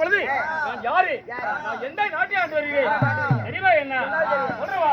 பார்க்கும் பொழுது நான் யாரு? நான் எந்த நாட்டை ஆண்டு வருகிறேன்? தெரியவா என்ன? சொல்றவா?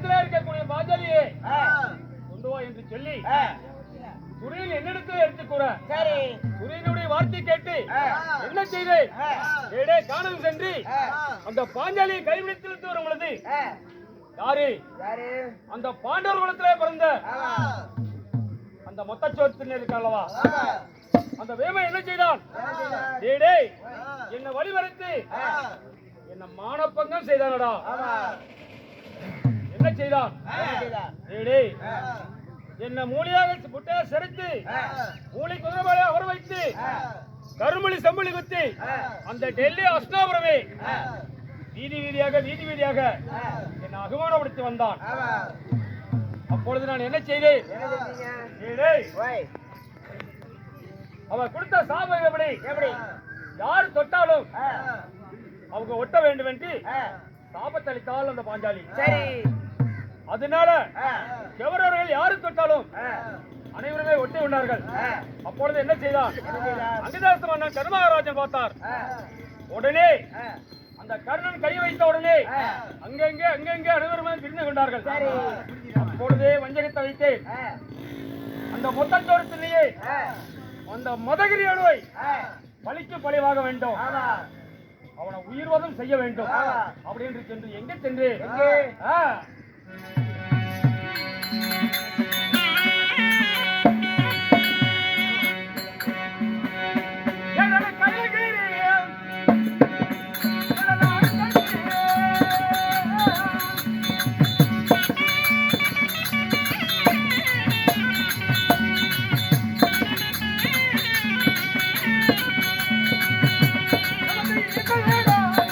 அந்த காரகத்திலே இருக்கக்கூடிய பாஞ்சாலியே கொண்டு வா என்று சொல்லி துரியன் என்னிடத்தில் எடுத்து கூற. சரி. துரியனுடைய வார்த்தை கேட்டு என்ன செய்தேன்? ஏடே காணல் சென்று அந்த பாஞ்சாலியை கைவிடுத்து வரும் பொழுது யாரு? யாரு? அந்த பாண்டவர் குலத்திலே பிறந்த அந்த மொத்த சோத்தின் ஆமா. அந்த வேமை என்ன செய்தான்? டேய் என்னை வழிமறைத்து என்ன மானப்பங்கம் செய்தானடா. என்ன செய்தான் என்ன மூலியாக முட்டையா சிறைத்து ஆ, மூளை குதிரை அவர் வைத்து கருமொழி செம்பொழி குத்தி அந்த டெல்லி அஷ்டாபுரமே ஆ, வீதி வீதியாக வீதி வீதியாக என்னை அவமானப்படுத்தி வந்தான். அப்பொழுது நான் என்ன செய்தேன்? அவன் கொடுத்த சாபம் எப்படி? எப்படி? யார் தொட்டாலும் அவங்க ஒட்ட வேண்டும் என்று சாபத்தளித்தால் அந்த பாஞ்சாலி. சரி. அதனால எவரவர்கள் யாரு தொட்டாலும் அனைவருமே ஒட்டி உண்டார்கள் ஆ, அப்பொழுது என்ன செய்தார்? அங்கதாச மன்னன் கருமகாராஜன் பார்த்தார். உடனே அந்த கர்ணன் கை வைத்த உடனே. அங்கங்கே அங்கங்கே அனைவருமே பிரிந்து கொண்டார்கள். சரி. அப்பொழுதே வஞ்சகத்தை வைத்தேன். அந்த மொத்தத்தோரத்திலேயே ஆ, அந்த மதகிரி அணுவை பழிக்கு பழிவாக வேண்டும். அவனை உயிர்வதம் செய்ய வேண்டும். ஆமா. அப்படி என்று சென்று எங்கே சென்று எங்கே? ஆ.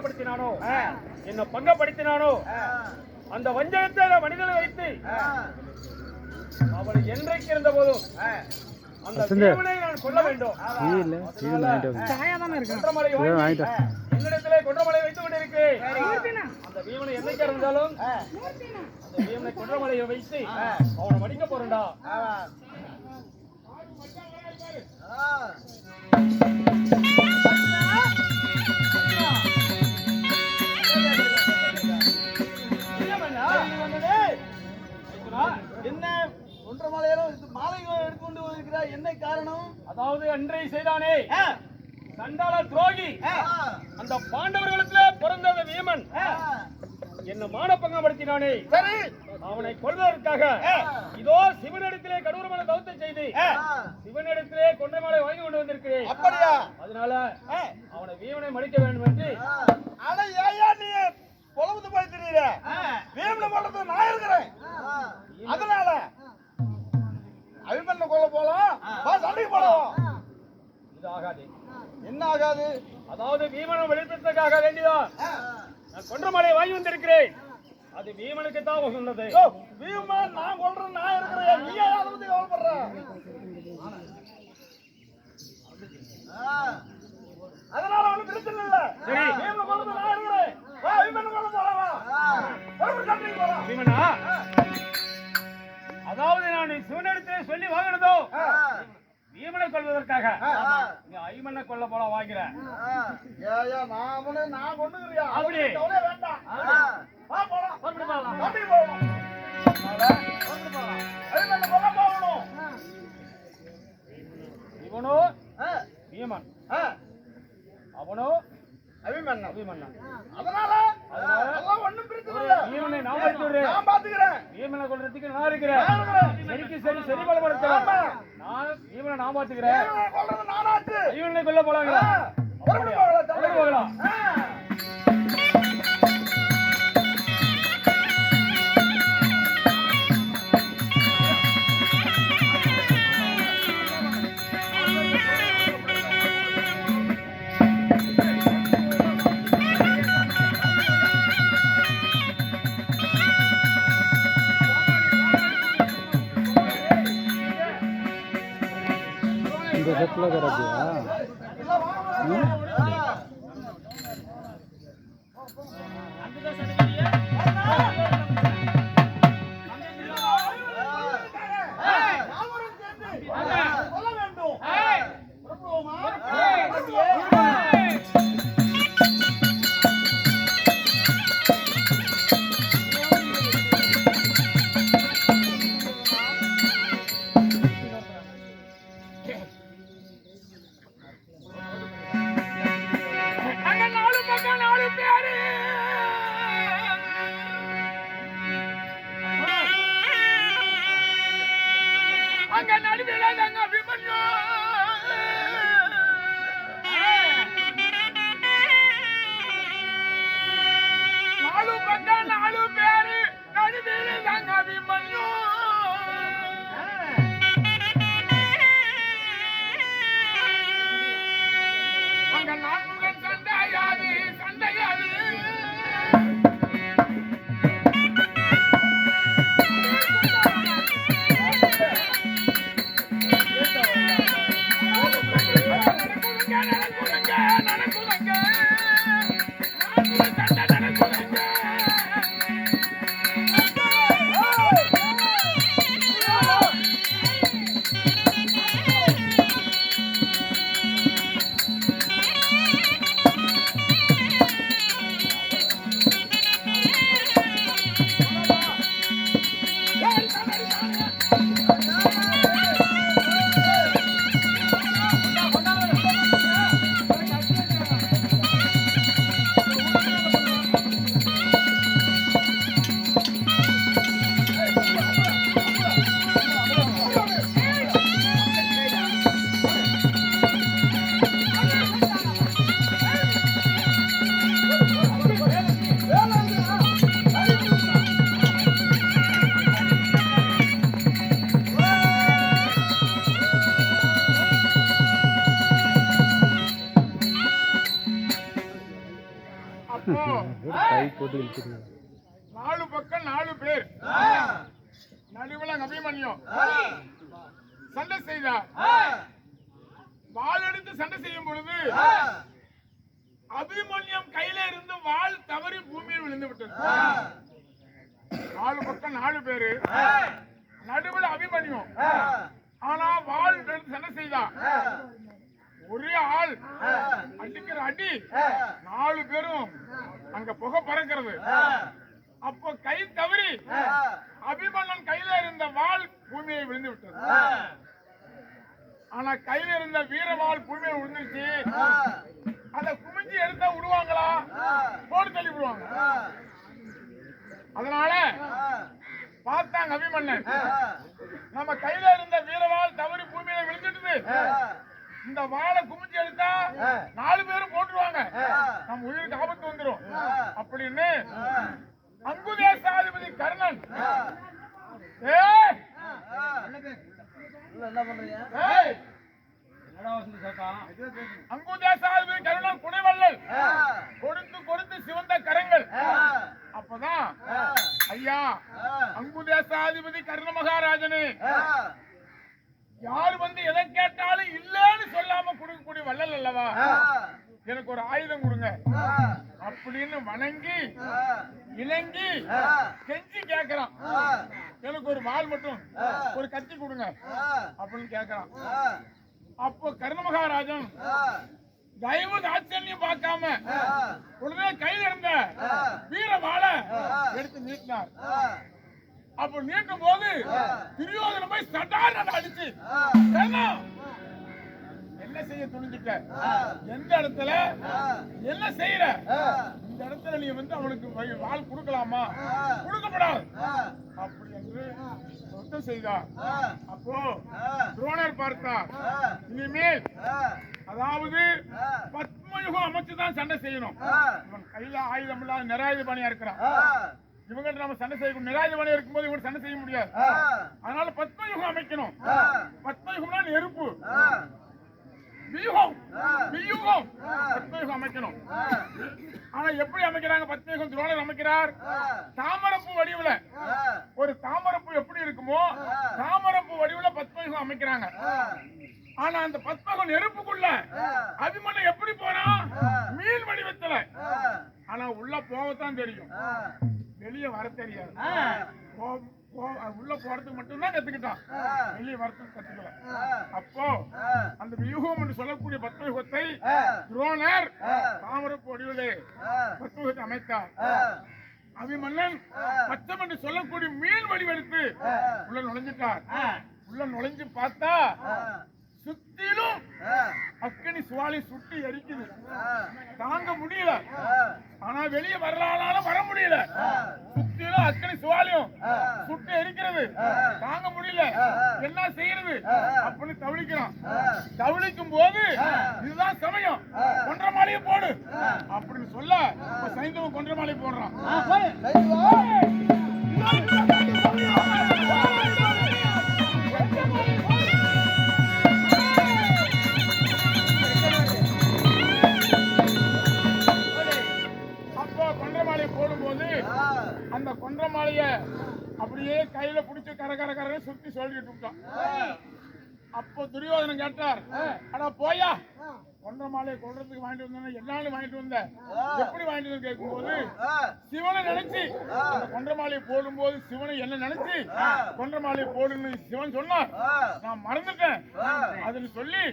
அவமானப்படுத்தினானோ என்னை பங்கப்படுத்தினானோ? அந்த வஞ்சகத்தை மனிதனை வைத்து அவனை என்றைக்கு இருந்த போதும் அந்த ஜீவனை நான் கொல்ல வேண்டும். என்னிடத்திலே கொன்றமலை வைத்துக் கொண்டிருக்கிறேன். அந்த வீமனை என்னைக்கா இருந்தாலும் அந்த வீமனை கொன்றமலையை வைத்து அவனை மடிக்க போறேன்டா. என்ன மாலை எடுத்துக்கொண்டு இருக்கிறார் என்ன காரணம்? அதாவது அன்றை செய்தானே ஆ, சண்டாள துரோகி. அந்த பாண்டவர்களுக்குள்ளே பிறந்த வீமன். என்ன மானப்பங்கப்படுத்தினானே அவனை கொல்வதற்காக இதோ சிவனிடத்திலே கடூரமான தவத்தை செய்து சிவனிடத்திலே கொன்றைமாலை வாங்கி கொண்டு வந்திருக்கிறேன். அப்படியா? அதனால அவனை வீமனை மடிக்க வேண்டும் என்று. ஆனா ஏயா நீ பொழந்து போய் திரியிற? வீம்புல போடுறது நான் இருக்கிறேன். அதனால அபிமன்ன கொள்ள போலாம். வா சண்டைக்கு போலாம். இது ஆகாது. என்ன ஆகாது? அதாவது வீமனை வெளிப்படுத்தக்காக வேண்டிதான் நான் கொன்றமலை வாங்கி வந்திருக்கிறேன். அது வீமனுக்கு தான் உகந்தது ஓ, பீமன் நான் கொல்றேன் நான் இருக்கிறேன். நீ அதை பத்தி கவலைப்படுற? அதனால அவனுக்கு பிரச்சனை இல்ல. சரி. பீமனை கொல்றது நான் இருக்கிறேன். வா பீமனை கொல்ல போலாம் வா. வீமனா? அதாவது நான் சிவனிடத்திலே சொல்லி வாங்கினதோ? வீமனை கொள்வதற்காக நீ ஐமனை கொல்ல போல வாங்கிறேன் அப்படி. வேண்டாம். இவனோ? ஆ, அவனோ? அபிமன்னன் அபிமன்னன் அதனால அதனால அதெல்லாம் ஒண்ணும் பிரச்சனை இல்ல. நான் வைத்து விடுறேன் நான் பாத்துக்கிறேன் வீமனை கொல்றதுக்கு நான் இருக்கிறேன். சரிக்கு சரி சரி பலப்படுத்த ஆமா. நான் வீமனை நான் பாத்துக்கிறேன் கொல்றது நானாச்சு. வீமனை கொல்ல போலாங்க ஆ, மறுபடியும் போகலாம், போகலாம். இந்த செட்டில் அபிமன்யம் சண்டை செய்தார் வாள் எடுத்து சண்டை செய்யும் பொழுது அபிமன்யம் கையில இருந்து வாள் தவறி பூமியில் விழுந்து விட்டது. நாலு பக்கம் நாலு பேரு. நடுவுல அபிமன்யம். ஆனா வாள் எடுத்து சண்டை செய்தா? ஒரே ஆள். அடிக்கிற அடி. நாலு பேரும் அங்க புகை பறக்கிறது. அப்போ கை தவறி அபிமன்னன் கையில இருந்த வாள் பூமியை விழுந்து விட்டது ஆனா கையில இருந்த வீரவாள் பூமியை விழுந்துச்சு அத குமிஞ்சி எடுத்தா விடுவாங்களா? போட்டு தள்ளி விடுவாங்க. அதனால பார்த்தாங்க அபிமன்னன் நம்ம கையில இருந்த வீரவாள் தவறி பூமியில விழுந்துட்டுது. இந்த வாளை குமிஞ்சு எடுத்தா நாலு பேரும் போட்டுருவாங்க. நம்ம உயிருக்கு ஆபத்து வந்துரும். அப்படின்னு அங்குதேசாதிபதி கர்ணன் ஏய் என்ன பண்றீங்க? ஏய்! அங்குதேசாதிபதி கர்ணன் குடைவள்ளல் கொடுத்து கொடுத்து சிவந்த கரங்கள். அப்பதான் ஐயா அங்குதேசாதிபதி கர்ண மகாராஜனே யார் வந்து எதை கேட்டாலும் இல்லன்னு சொல்லாம கொடுக்கக்கூடிய வள்ளல் அல்லவா? எனக்கு ஒரு ஆயுதம் கொடுங்க. அப்படின்னு வணங்கி இணங்கி கெஞ்சி கேக்குறான் எனக்கு ஒரு வாள் மட்டும் ஒரு கத்தி கொடுங்க. அப்படின்னு கேக்குறான் அப்போ கர்ண மகாராஜன் தயவு தாட்சண்யம் பார்க்காம உடனே கையில இருந்த வீர வாளை எடுத்து நீட்டினார். அப்ப நீட்டும் போது துரியோதன போய் சட்டார் அடிச்சு என்ன செய்ய துணிஞ்சிட்ட? எந்த இடத்துல? என்ன செய்யற? இந்த இடத்துல நீ வந்து அவனுக்கு வை- வாள் கொடுக்கலாமா? கொடுக்கப்படாது. அப்படி என்று யுத்தம் செய்தார் அப்போ துரோணர் பார்த்தார் இனிமேல் அதாவது பத்மயுகம் அமைச்சுதான் சண்டை செய்யணும். இவன் கையில ஆயுதம் இல்லாத நிராயுத பணியா இருக்கிறான். இவங்கிட்ட நம்ம சண்டை செய்யணும் நிராயுத பணியா இருக்கும்போது இவங்க சண்டை செய்ய முடியாது. அதனால பத்மயுகம் அமைக்கணும். பத்மயுகம்னா நெருப்பு. வியூகம். வியூகம் பத்மயுகம் அமைக்கணும். ஆனா எப்படி அமைக்கிறாங்க பத்மயுகம் துரோணர் அமைக்கிறார். தாமரப்பூ வடிவுல. ஒரு தாமரப்பூ எப்படி இருக்குமோ தாமரப்பூ வடிவுல பத்மயுகம் அமைக்கிறாங்க. ஆனா அந்த பத்மகம் நெருப்புக்குள்ள அபிமன்யு எப்படி போனா? மீன் வடிவத்துல. ஆனா உள்ள போகத்தான் தெரியும். வெளிய வர தெரியாது. உள்ள போறதுக்கு மட்டும்தான் கத்துக்கிட்டான். வெளிய வரதுக்கு கத்துக்கல. அப்போ அந்த வியூகம் என்று சொல்லக்கூடிய பத்மயுகத்தை துரோணர் வடிவிலே பத்மயுகத்தை அமைத்தார். அபிமன்னன் பச்சம் என்று சொல்லக்கூடிய மீன் வடிவெடுத்து உள்ள நுழைஞ்சிட்டார். உள்ள நுழைஞ்சு பார்த்தா சுத்திலும் அக்கனி சுவாலி சுட்டி எரிக்குது. தாங்க முடியல. ஆனா வெளியே வரலானாலும் வர முடியல. சுத்திலும் அக்கனி சுவாலியும் எரிக்கிறது தாங்க முடியல. என்ன செய்யறது? அப்படின்னு தவிழிக்கிறான் தவிழிக்கும் போது இதுதான் சமயம். கொன்ற மாலையை போடு. அப்படின்னு சொல்ல சைந்தவன் கொன்ற மாலை போடுறான். அப்போ கொன்ற மாலையை போடும்போது அந்த கொன்ற மாலைய அப்படியே கையில புடிச்சு கர கர கர சுத்தி சொல்லிட்டு விட்டான் அப்போ துரியோதனன் கேட்டார் அடா போயா. கொன்ற மாலையை கொல்றதுக்கு வாங்கிட்டு வந்தேன் என்னாலும் வாங்கிட்டு வந்த? எப்படி வாங்கிட்டு வந்து கேட்கும்போது சிவனை நினைச்சு. அந்த கொன்ற மாலையை போடும்போது சிவனை என்ன நினைச்சு? கொன்ற மாலையை போடுன்னு சிவன் சொன்னார். நான் மறந்துட்டேன். அதுன்னு சொல்லி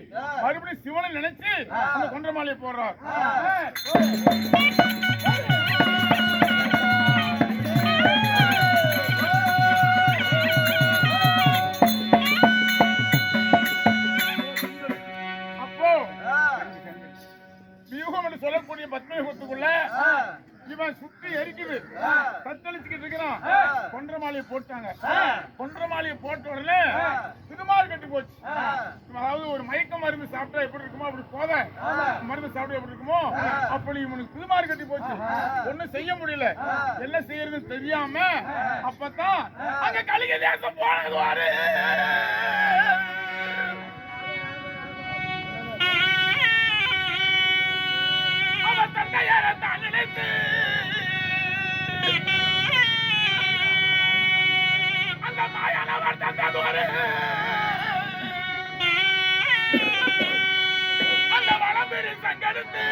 மறுபடியும் சிவனை நினைச்சு அந்த கொன்ற மாலையை போடுறார். என்று சொல்லக்கூடிய பத்மயுகத்துக்குள்ள இவன் சுத்தி எரிக்குது. தத்தளிச்சுக்கிட்டு இருக்கிறான். கொன்ற மாலையை போட்டாங்க. கொன்ற மாலையை போட்ட உடனே திருமால் கட்டி போச்சு. அதாவது ஒரு மயக்க மருந்து சாப்பிட்டா எப்படி இருக்குமோ அப்படி போத. மருந்து சாப்பிட்டா எப்படி இருக்குமோ அப்படி இவனுக்கு திருமால் கட்டி போச்சு. ஒண்ணும் செய்ய முடியல. என்ன செய்யறதுன்னு தெரியாம அப்பதான் அங்க கலிங்க தேசம் போனது தந்தையார தான் நினைத்து அந்த மாயானவர் தந்த ஒரு அந்த சங்கடுத்து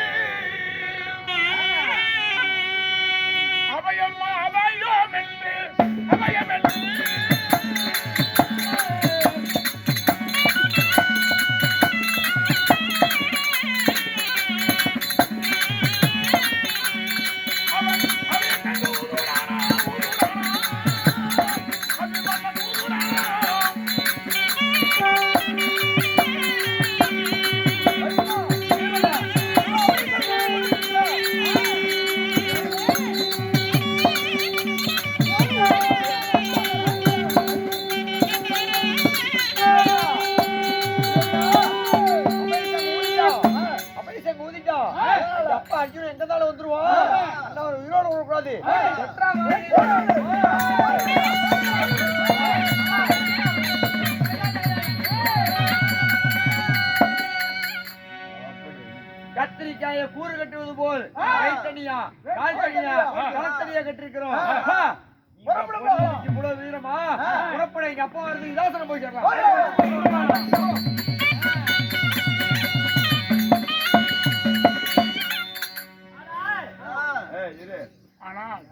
ஆனால்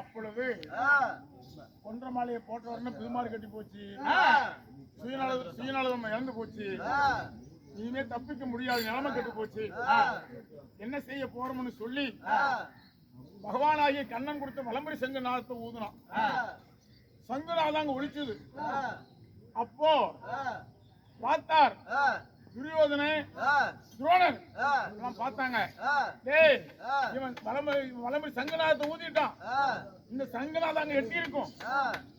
அப்பொழுது கொன்ற மாலையை போட்ட உடனே பெருமாள் கட்டி போச்சு. சுயநலம் சுயநலம் இறந்து போச்சு. இனிமே தப்பிக்க முடியாது நிலைமை கெட்டு போச்சு. என்ன செய்ய போறோம்னு சொல்லி பகவானாகிய கண்ணன் கொடுத்த வலம்புரி சங்க நாளத்தை ஊதுனான் சங்குநாதம் அங்க ஒழிச்சது. அப்போ பார்த்தார். துரியோதனை. எல்லாம் பார்த்தாங்க. டேய் இவன் வலம்புரி வலம்புரி சங்கநாதத்தை ஊதிட்டான். இந்த சங்கநாதம் அங்க எட்டி இருக்கும்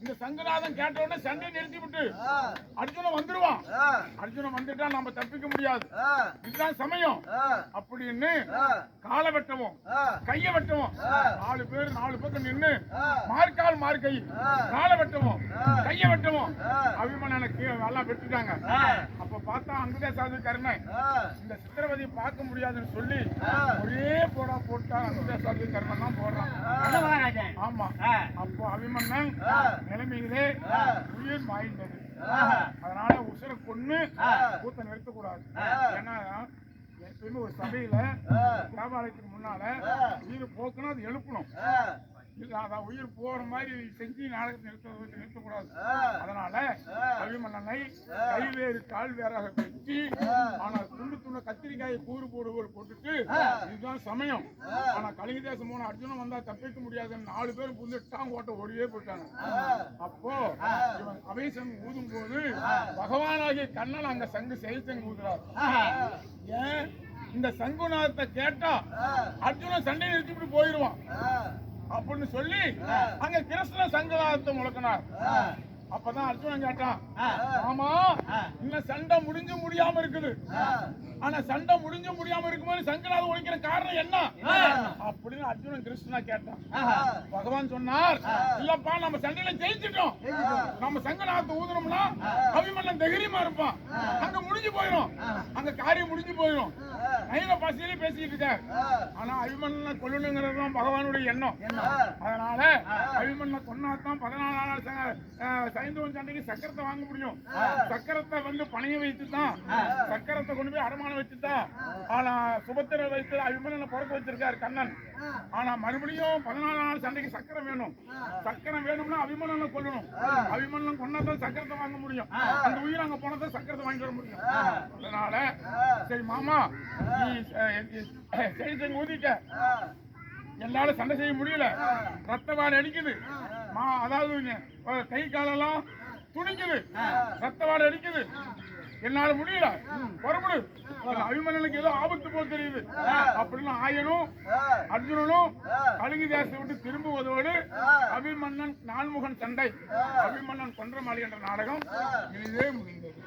இந்த சங்கநாதம் கேட்ட உடனே சண்டை நிறுத்தி விட்டு அர்ஜுனன் வந்துருவான். அர்ஜுனன் வந்துட்டா நம்ம தப்பிக்க முடியாது. இதுதான் சமயம். அப்படின்னு காலை வெட்டவும். கைய வெட்டவும். நாலு பேர் நாலு பக்கம் நின்னு மார்க்கால் மார்க்கை காலை வெட்டவும். கைய வெட்டவும். அபிமன்னனை கீழே எல்லாம் வெட்டுட்டாங்க. அப்ப பார்த்தா அங்குதே சாது கருணை இந்த சித்திரவதையை பார்க்க முடியாதுன்னு சொல்லி ஒரே போடா போட்டா அங்குதே சாது கருணை தான் போடுறான் ஆமா. அப்போ அபிமன்னன் நிலைமையிலே உயிர் மாய்ந்தது அதனால உசுரை கொன்னு கூத்த நிறுத்தக்கூடாது. ஏன்னா எப்பயுமே ஒரு சபையில வியாபாரத்துக்கு முன்னால உயிர் போக்கணும் அது எழுப்பணும். அதான் உயிர் போற மாதிரி செஞ்சு நாடகத்தை நிறுத்த நிறுத்தக்கூடாது. அதனால அபிமன்னனை கைவேறு கால் வேறாக வெட்டி ஆனா துண்டு துண்டு கத்திரிக்காயை கூறு போடுவோர் போட்டுட்டு இதுதான் சமயம். ஆனா கலிங்க தேசம் போன அர்ஜுனன் வந்தா தப்பிக்க முடியாதுன்னு நாலு பேர் புந்துட்டாங்க ஓட்ட ஓடியே போயிட்டாங்க. அப்போ இவன் அபயசங் ஊதும் போது பகவானாகிய கண்ணன் அங்க சங்கு செயல்சங்கு ஊதுறார். ஏன்? இந்த சங்குநாதத்தை கேட்டா அர்ஜுனன் சண்டை நிறுத்திட்டு போயிருவான். அப்படின்னு சொல்லி அங்க கிருஷ்ண சங்கநாதத்தை முழக்கினார். அப்பதான் அர்ஜுனன் கேட்டான் ஆமா இன்னும் சண்டை முடிஞ்சு முடியாம இருக்குது. ஆனா சண்டை முடிஞ்சு முடியாம இருக்கும்போது சங்கநாதம் ஒழிக்கிற காரணம் என்ன? அப்படின்னு அர்ஜுனன் கிருஷ்ணனா கேட்டான். பகவான் சொன்னார் இல்லப்பா நம்ம சண்டையில ஜெயிச்சிட்டோம். நம்ம சங்கநாதத்தை ஊதுனோம்னா அபிமன்னன் தைரியமா இருப்பான். அங்க முடிஞ்சு போயிடும் அங்க காரியம் முடிஞ்சு போயிடும் நைன பாசியிலே பேசிட்டு இருக்கார். ஆனா அபிமன்னனை கொல்லணுங்கிறது தான் பகவானுடைய எண்ணம். அதனால அபிமன்ன கொன்னாதான் பதினாலு நாள் சைந்தவன் சண்டைக்கு சக்கரத்தை வாங்க முடியும். சக்கரத்தை வந்து பணைய வைத்து தான் சக்கரத்தை கொண்டு போய் அடமானம் வச்சு தான் ஆனா சுபத்திர வைத்து அபிமன்னனை பிறக்க வச்சிருக்காரு கண்ணன். ஆனா மறுபடியும் பதினாலு நாள் சண்டைக்கு சக்கரம் வேணும். சக்கரம் வேணும்னா அபிமனனை கொல்லணும். அபிமன்னன் கொண்டாதான் சக்கரத்தை வாங்க முடியும். அந்த உயிர் அங்க போனதான் சக்கரத்தை வாங்கி வர முடியும். அதனால சரி மாமா நீ செய்தி ஊதிக்க. என்னால சண்டை செய்ய முடியல. ரத்த வாடை அடிக்குது. மா அதாவது கை காலெல்லாம் துணிக்குது ரத்தவாடு அடிக்குது. என்னால முடியல. புறப்படு அபிமன்னனுக்கு ஏதோ ஆபத்து போல் தெரியுது. அப்படின்னு ஆயனும் அர்ஜுனனும் கலிங்க தேசத்தை விட்டு திரும்புவதோடு அபிமன்னன் நான்முகன் சண்டை அபிமன்னன் கொன்ற மாலை என்ற நாடகம் இனிதே முடிந்தது.